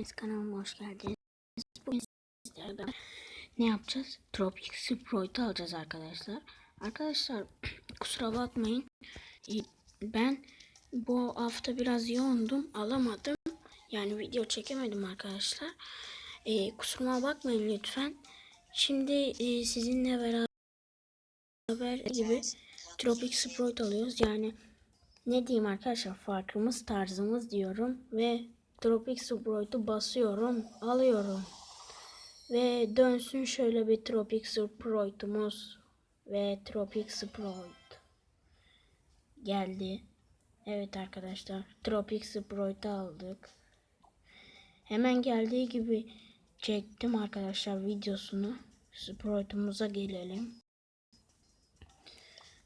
geldiniz kanalıma hoş geldiniz. Bugün sizlerle ne yapacağız? Tropic Sprite alacağız arkadaşlar. Arkadaşlar kusura bakmayın. Ee, Ben bu hafta biraz yoğundum. Alamadım. Yani video çekemedim arkadaşlar. Ee, kusuruma bakmayın lütfen. Şimdi e, sizinle beraber gibi Tropic Sprite alıyoruz. Yani ne diyeyim arkadaşlar farkımız tarzımız diyorum ve Tropic Sprite'u basıyorum alıyorum ve dönsün şöyle bir Tropic Sprite'umuz ve Tropic Sprite geldi. Evet arkadaşlar Tropic Sprite aldık. Hemen geldiği gibi çektim arkadaşlar videosunu. Sprite'umuza gelelim.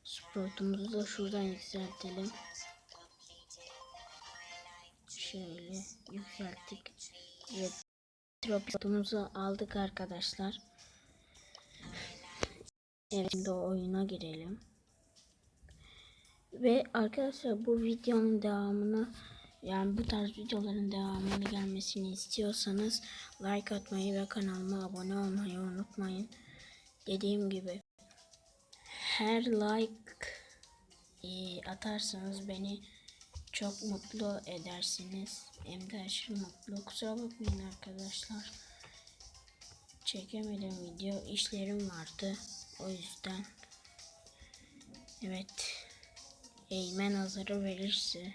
Sprite'umuzu da şuradan yükseltelim. Şöyle yükselttik. Ve Tropikumuzu aldık arkadaşlar. Evet şimdi oyuna girelim. Ve arkadaşlar bu videonun devamını yani bu tarz videoların devamını gelmesini istiyorsanız like atmayı ve kanalıma abone olmayı unutmayın. Dediğim gibi her like e, atarsanız beni çok mutlu edersiniz. Hem de aşırı mutlu. Kusura bakmayın arkadaşlar. Çekemedim video. işlerim vardı. O yüzden. Evet. Eğmen hazırı verirse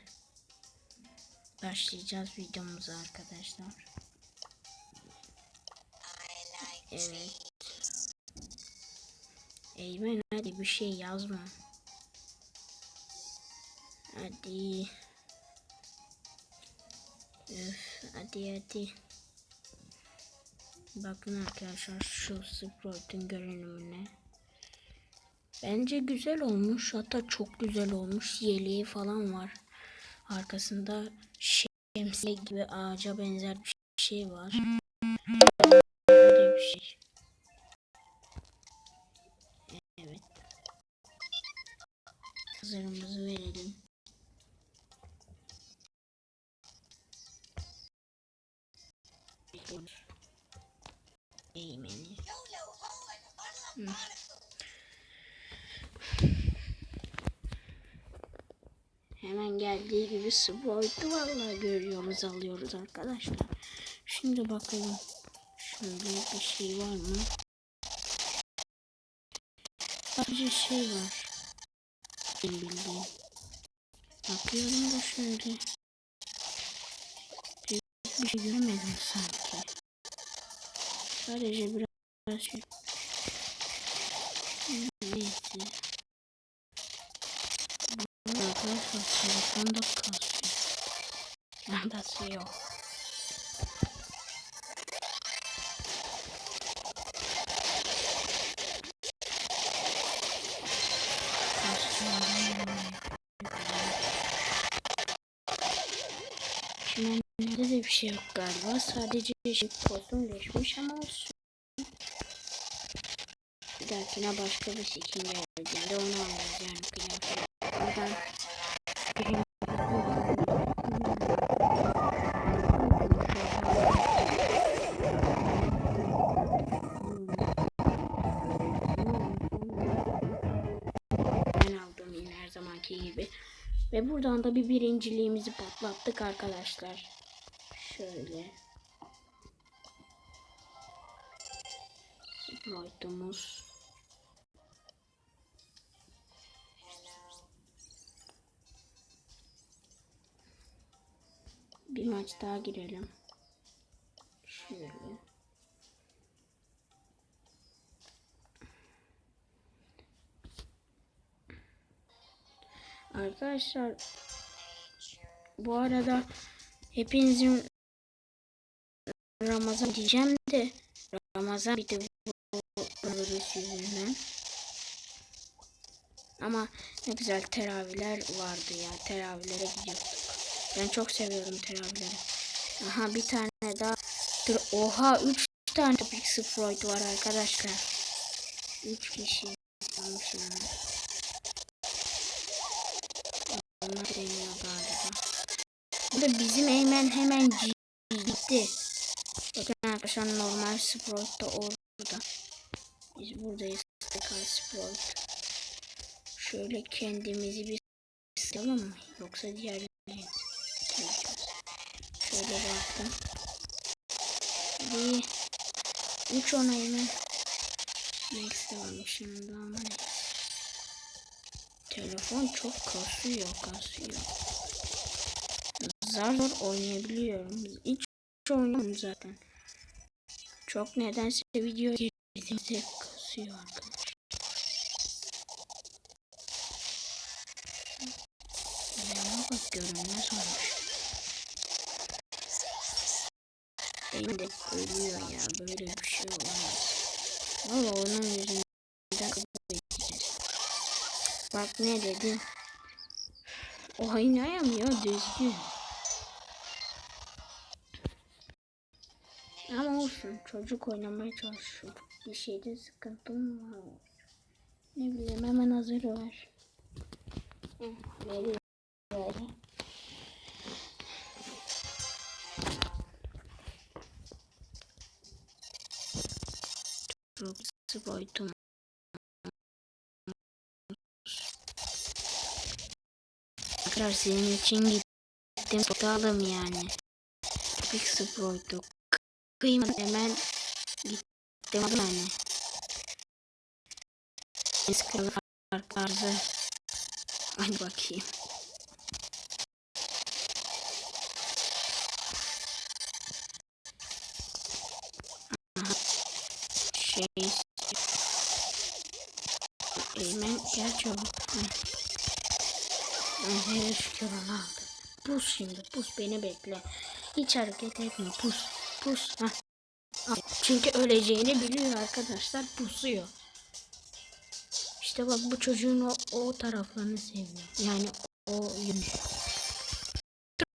başlayacağız videomuza arkadaşlar. Evet. Eymen hadi bir şey yazma. Hadi. Öf, hadi hadi. Bakın arkadaşlar şu Sprite'ın görünümüne. Bence güzel olmuş. Hatta çok güzel olmuş. Yeleği falan var. Arkasında şemsiye gibi ağaca benzer bir şey var. Böyle bir şey. Evet. Hazırımızı verelim. Hemen geldiği gibi Sprite'ı vallahi görüyoruz alıyoruz arkadaşlar. Şimdi bakalım. Şöyle bir şey var mı? Sadece şey var. Benim bildiğim. Bakıyorum da şöyle. Bir şey göremedim sanki. Sadece biraz şey. Neyse. Bu arkadaşlar telefonda kasıyor. Mandası yok. Şey yok galiba. Sadece şey pozum geçmiş ama olsun. Bir dahakine başka bir skin geldiğinde onu alırız yani kıyafet. Buradan zamanki gibi. Ve buradan da bir birinciliğimizi patlattık arkadaşlar. Şöyle. Sprite'ımız. Bir maç daha girelim. Şöyle. Arkadaşlar bu arada hepinizin Ramazan diyeceğim de Ramazan bitti bu virüs yüzünden. Ama ne güzel teravihler vardı ya. Teravihlere gidiyorduk. Ben çok seviyorum teravihleri. Aha bir tane daha. Dur, oha 3 tane Topic Sprite var arkadaşlar. 3 kişi. Galiba. Bu da bizim Eymen hemen gitti. Arkadaşlar normal Sprite da orada. Biz buradayız. Tekrar Sprite. Şöyle kendimizi bir sıkalım mı? Yoksa diğerlerini. Şöyle baktım. Bir üç onayımı Next varmış yanında ama neyse. Telefon çok kasıyor kasıyor. Zar zor oynayabiliyorum. Hiç oynamıyorum zaten. Çok nedense video girdiğimde kasıyor arkadaşlar. Bak görünmez olmuş. Benim de ölüyor ya böyle bir şey olamaz. Valla onun yüzünden kabul edeceğiz. Bak ne dedi? Oynayamıyor düzgün. Olsun çocuk oynamaya çalışıyor. Bir şeyde sıkıntım var. Ne bileyim hemen hazır ver. Veriyor böyle. Çok boyutum. Tekrar senin için gittim tutalım yani. Big Sprite'u kıymadım hemen gittim yani. Eski tarzı. Hadi bakayım. Aha. Şey Eymen gel çabuk. Hele şükür onu aldım. Pus şimdi pus beni bekle. Hiç hareket etme pus. Pus. Heh. Çünkü öleceğini biliyor arkadaşlar pusuyor. İşte bak bu çocuğun o, o taraflarını seviyor. Yani o yönü.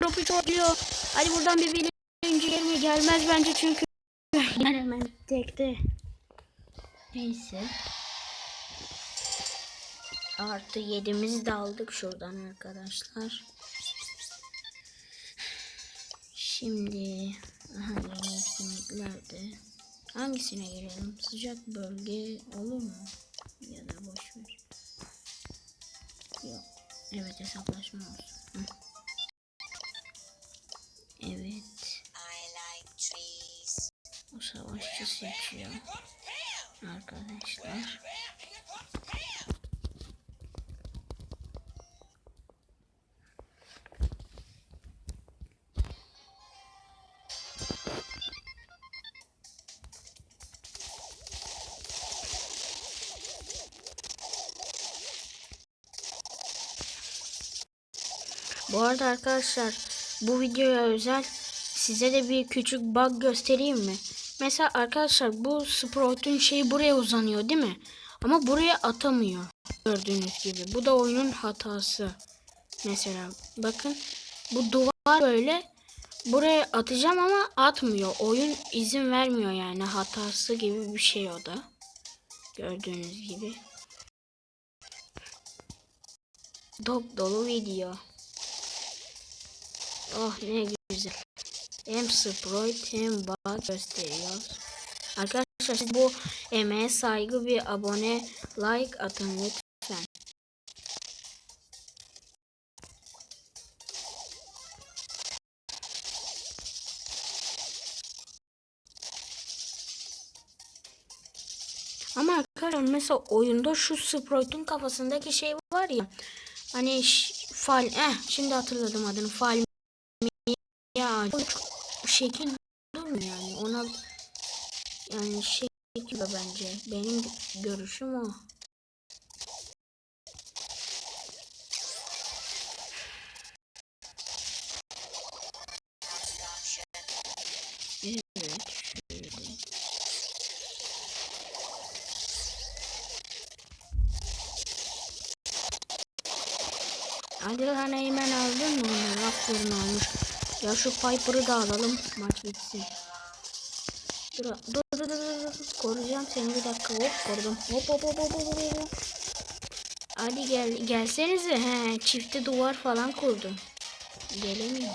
Tropi çocuğu. Hadi buradan bir birinci gelme gelmez bence çünkü. Gel hemen tekte. Neyse. Artı yedimizi de aldık şuradan arkadaşlar. Şimdi aha etkinliklerde hangisine girelim? Sıcak bölge olur mu? Ya da boş ver. Yok. Evet hesaplaşma olsun. Hı. Evet. O savaşçı seçiyor. Arkadaşlar. Bu arada arkadaşlar bu videoya özel size de bir küçük bug göstereyim mi? Mesela arkadaşlar bu Sprout'un şeyi buraya uzanıyor değil mi? Ama buraya atamıyor. Gördüğünüz gibi. Bu da oyunun hatası. Mesela bakın bu duvar böyle buraya atacağım ama atmıyor. Oyun izin vermiyor yani hatası gibi bir şey o da. Gördüğünüz gibi. Dop dolu video. Oh ne güzel. Hem sprite hem bug gösteriyor. Arkadaşlar siz bu emeğe saygı bir abone like atın lütfen. Ama arkadaşlar mesela oyunda şu Sprite'un kafasındaki şey var ya. Hani fal eh şimdi hatırladım adını. Fal ya çok şekil durmuyor yani. Ona yani şekil de bence. Benim görüşüm o. Evet. Hadi lan hemen aldın mı? Aferin almış. Ya şu Piper'ı da alalım. Maç bitsin. Dur dur dur dur dur. Koruyacağım seni bir dakika. Hop korudum. Hop hop hop hop hop. hop. Hadi gel gelsenize. He çifte duvar falan kurdum. Gelemiyor.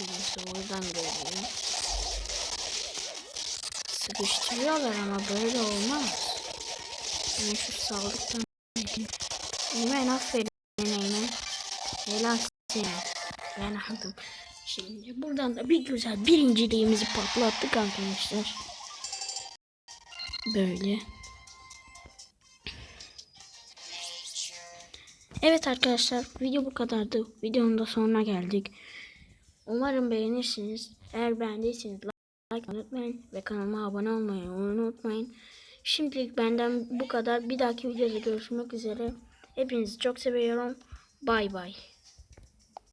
Birisi oradan geliyor. Sıkıştırıyorlar ama böyle olmaz. Ben şu sağlıktan Eymen aferin Eymen. Helal seni. Ben aldım. Şimdi buradan da bir güzel birinciliğimizi patlattık arkadaşlar. Böyle. Evet arkadaşlar video bu kadardı. Videonun da sonuna geldik. Umarım beğenirsiniz. Eğer beğendiyseniz like unutmayın ve kanalıma abone olmayı unutmayın. Şimdilik benden bu kadar. Bir dahaki videoda görüşmek üzere. Hepinizi çok seviyorum. Bay bay.